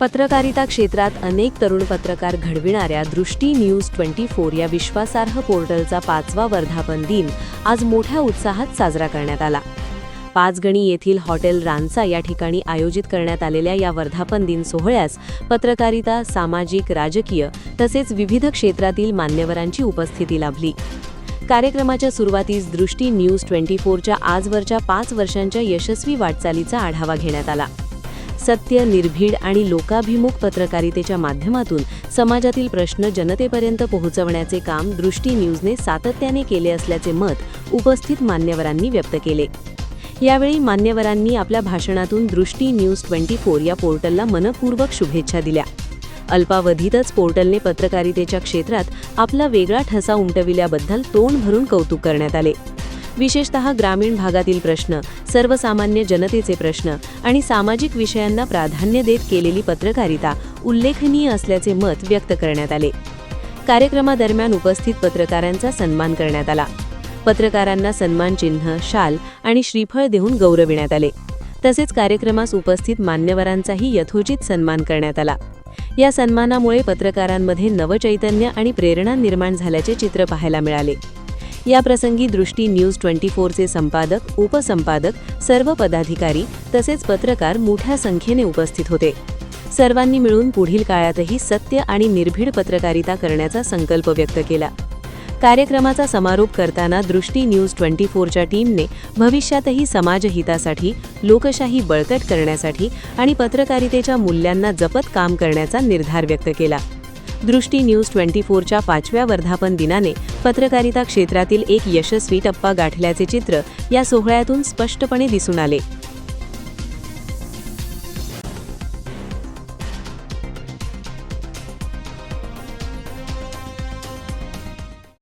पत्रकारिता क्षेत्रात अनेक तरुण पत्रकार घडविणाऱ्या दृष्टी न्यूज ट्वेंटी फोर या विश्वासार्ह पोर्टलचा पाचवा वर्धापन दिन आज मोठ्या उत्साहात साजरा करण्यात आला. पाचगणी येथील हॉटेल रानसा या ठिकाणी आयोजित करण्यात आलेल्या या वर्धापन दिन सोहळ्यास पत्रकारिता सामाजिक राजकीय तसेच विविध क्षेत्रातील मान्यवरांची उपस्थिती लाभली. कार्यक्रमाच्या सुरुवातीस दृष्टी न्यूज ट्वेंटी फोरच्या आजवरच्या पाच वर्षांच्या यशस्वी वाटचालीचा आढावा घेण्यात आला. सत्य निर्भीड आणि लोकाभिमुख पत्रकारितेच्या माध्यमातून समाजातील प्रश्न जनतेपर्यंत पोहोचवण्याचे काम दृष्टी न्यूजने सातत्याने केले असल्याचे मत उपस्थित मान्यवरांनी व्यक्त केले. यावेळी मान्यवरांनी आपल्या भाषणातून दृष्टी न्यूज ट्वेंटी फोर या पोर्टलला मनपूर्वक शुभेच्छा दिल्या. अल्पावधीतच पोर्टलने पत्रकारितेच्या क्षेत्रात आपला वेगळा ठसा उमटविल्याबद्दल तोंड भरून कौतुक करण्यात आले. विशेषतः ग्रामीण भागातील प्रश्न सर्वसामान्य जनतेचे प्रश्न आणि सामाजिक विषयांना प्राधान्य देत केलेली पत्रकारिता उल्लेखनीय असल्याचे मत व्यक्त करण्यात आले. कार्यक्रमादरम्यान उपस्थित पत्रकारांचा सन्मान करण्यात आला. पत्रकारांना सन्मान चिन्ह शाल आणि श्रीफळ देऊन गौरविण्यात आले. तसेच कार्यक्रमास उपस्थित मान्यवरांचाही यथोचित सन्मान करण्यात आला. या सन्मानामुळे पत्रकारांमध्ये नवचैतन्य आणि प्रेरणा निर्माण झाल्याचे चित्र पाहायला मिळाले. या प्रसंगी दृष्टी न्यूज ट्वेंटी फोरचे संपादक उपसंपादक सर्व पदाधिकारी तसेच पत्रकार मोठ्या संख्येने उपस्थित होते. सर्वांनी मिळून पुढील काळातही सत्य आणि निर्भीड पत्रकारिता करण्याचा संकल्प व्यक्त केला. कार्यक्रमाचा समारोप करताना दृष्टी न्यूज ट्वेंटी फोरच्या टीमने भविष्यातही समाजहितासाठी लोकशाही बळकट करण्यासाठी आणि पत्रकारितेच्या मूल्यांना जपत काम करण्याचा निर्धार व्यक्त केला. दृष्टी न्यूज ट्वेंटी फोरच्या पाचव्या वर्धापन दिनाने पत्रकारिता क्षेत्रातील एक यशस्वी टप्पा गाठल्याचे चित्र या सोहळ्यातून स्पष्टपणे दिसून आले.